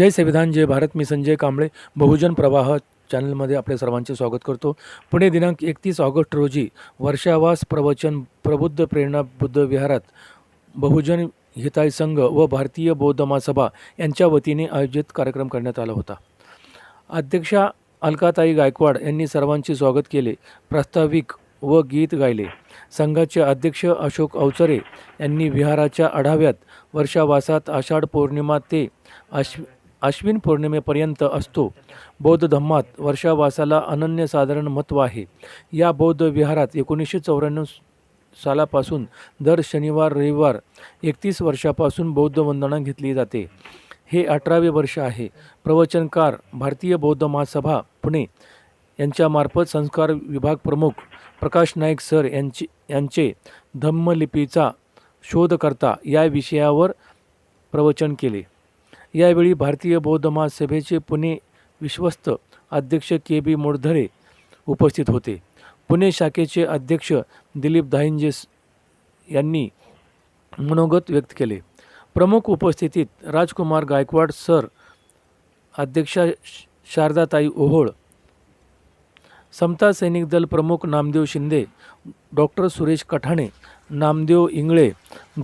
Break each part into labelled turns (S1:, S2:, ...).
S1: जय संविधान जय भारत मी संजय कांबळे बहुजन प्रवाह चॅनलमध्ये आपले सर्वांचे स्वागत करतो. पुणे दिनांक एकतीस ऑगस्ट रोजी वर्षावास प्रवचन प्रबुद्ध प्रेरणा बुद्ध विहारात बहुजन हिताय संघ व भारतीय बौद्ध महासभा यांच्या वतीने आयोजित कार्यक्रम करण्यात आला होता. अध्यक्षा अलकाताई गायकवाड यांनी सर्वांचे स्वागत केले प्रास्ताविक व गीत गायले. संघाचे अध्यक्ष अशोक अवचरे यांनी विहाराच्या आढाव्यात वर्षावासात आषाढ पौर्णिमा ते आश्व अश्विन पौर्णिमेपर्यंत असतो. बौद्ध धम्मात वर्षावासाला अनन्यसाधारण महत्त्व आहे. या बौद्ध विहारात एकोणीसशे चौऱ्याण्णव सालापासून दर शनिवार रविवार एकतीस वर्षापासून बौद्ध वंदना घेतली जाते. हे अठरावे वर्ष आहे. प्रवचनकार भारतीय बौद्ध महासभा पुणे यांच्यामार्फत संस्कार विभाग प्रमुख प्रकाश नाईक सर यांची यांचे धम्मलिपीचा शोधकर्ता या विषयावर प्रवचन केले. यावेळी भारतीय बौद्ध महासभेचे पुणे विश्वस्त अध्यक्ष के बी मोडधरे उपस्थित होते. पुणे शाखेचे अध्यक्ष दिलीप दाहिंजे यांनी मनोगत व्यक्त केले. प्रमुख उपस्थितीत राजकुमार गायकवाड सर अध्यक्षा शारदाताई ओहोळ समता सैनिक दल प्रमुख नामदेव शिंदे डॉक्टर सुरेश कठाणे नामदेव इंगळे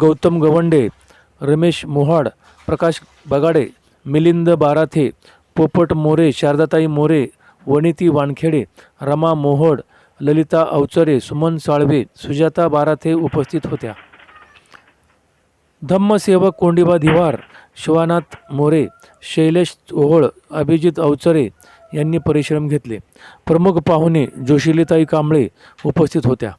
S1: गौतम गवंडे रमेश मोहाड प्रकाश बगाडे मिलिंद बाराथे पोपट मोरे शारदाताई मोरे वनिती वानखेडे रमा मोहोड ललिता अवचरे सुमन साळवे सुजाता बाराथे उपस्थित होत्या. धम्मसेवक कोंडिबा धिवार शिवानाथ मोरे शैलेश ओहोळ अभिजित अवचरे यांनी परिश्रम घेतले. प्रमुख पाहुणे जोशिलीताई कांबळे उपस्थित होत्या.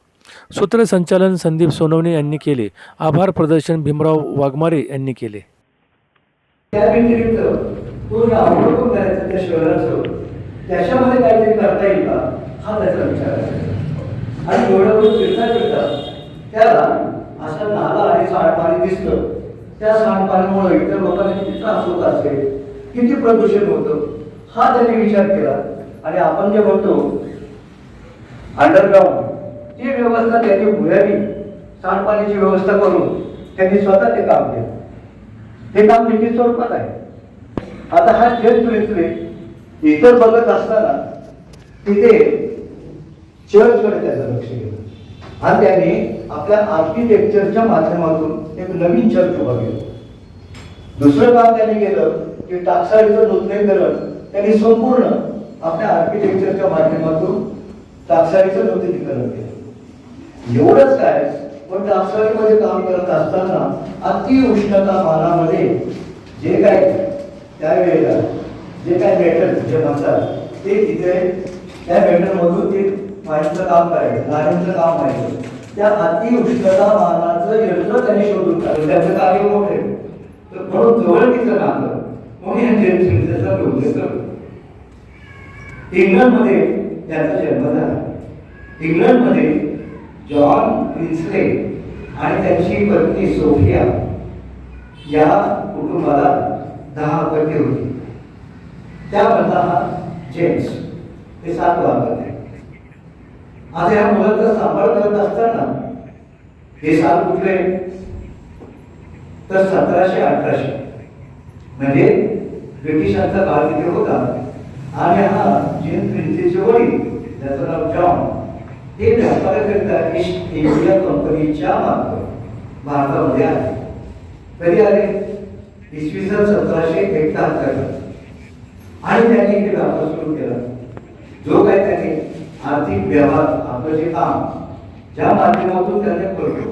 S1: सूत्रसंचालन संदीप सोनवणे यांनी केले. आभार प्रदर्शन भीमराव वाघमारे यांनी केले.
S2: त्या व्यतिरिक्त पूर्ण अवलोकन करायचं त्या शहराचं त्याच्यामध्ये काहीतरी करता येईल का? हा त्याचा विचार आहे. आणि एवढं फिरता फिरता त्याला असा नाला आणि सांडपाणी दिसलं त्या सांडपाण्यामुळे इतर लोकांना किती त्रास होत असेल किती प्रदूषण होतं हा त्यांनी विचार केला. आणि आपण जे म्हणतो अंडरग्राऊंड ती व्यवस्था त्यांनी भुयारी सांडपाण्याची व्यवस्था करून त्यांनी स्वतः ते काम केलं. हे काम लिखित स्वरूपात आहे. आता हा चर्च प्रिन्सिपल इतर बघत असताना तिथे चर्चकडे त्याचं लक्ष गेलं. आणि त्यांनी आपल्या आर्किटेक्चरच्या माध्यमातून एक नवीन चर्च उभा केलं. दुसरं काम त्याने केलं की टाकसाळीचं नूतनीकरण. त्यांनी संपूर्ण आपल्या आर्किटेक्चरच्या माध्यमातून टाकसाळीचं नूतनीकरण केलं. एवढंच काय पण टाकसाळीमध्ये काम करत असताना अति उष्णता मानामध्ये जे काय त्यावेळेला जे काय मेटल जे म्हणतात ते तिथे त्या मेटलमधून ते पाण्याचं काम करायचं नाण्यांचं काम व्हायचं. त्या अतिउष्णता मानाचं यंत्र त्यांनी शोधून काढलं. त्याचं कार्य मोठे तर म्हणून जवळ तिचं काम करत म्हणून या त्याचा उल्लेख करतो. इंग्लंडमध्ये त्यांचा जन्म झाला. इंग्लंडमध्ये जॉन प्रिन्सले आणि त्यांची पत्नी सोफिया या कुटुंबाला दहा अपत्य होती. त्यामधला हा जेम्स हे सात वागत आहे आता या मुलाचा सांभाळ करत असताना हे साल कुठले? तर सतराशे अठराशे. म्हणजे ब्रिटिशांचा काळ तिथे होता. आणि हा जेन प्रिन्सेचे वडील त्याचं नाव जॉन हे व्यापाराकरिता ईस्ट इंडिया कंपनीच्या मार्फत भारतामध्ये आले. कधी आले? इसवी सन सतराशे एकाहत्तर आणि त्यांनी हे व्यापार सुरू केला. जो काय त्यांनी आर्थिक व्यवहार आपलं जे काम ज्या माध्यमातून त्यांनी करतो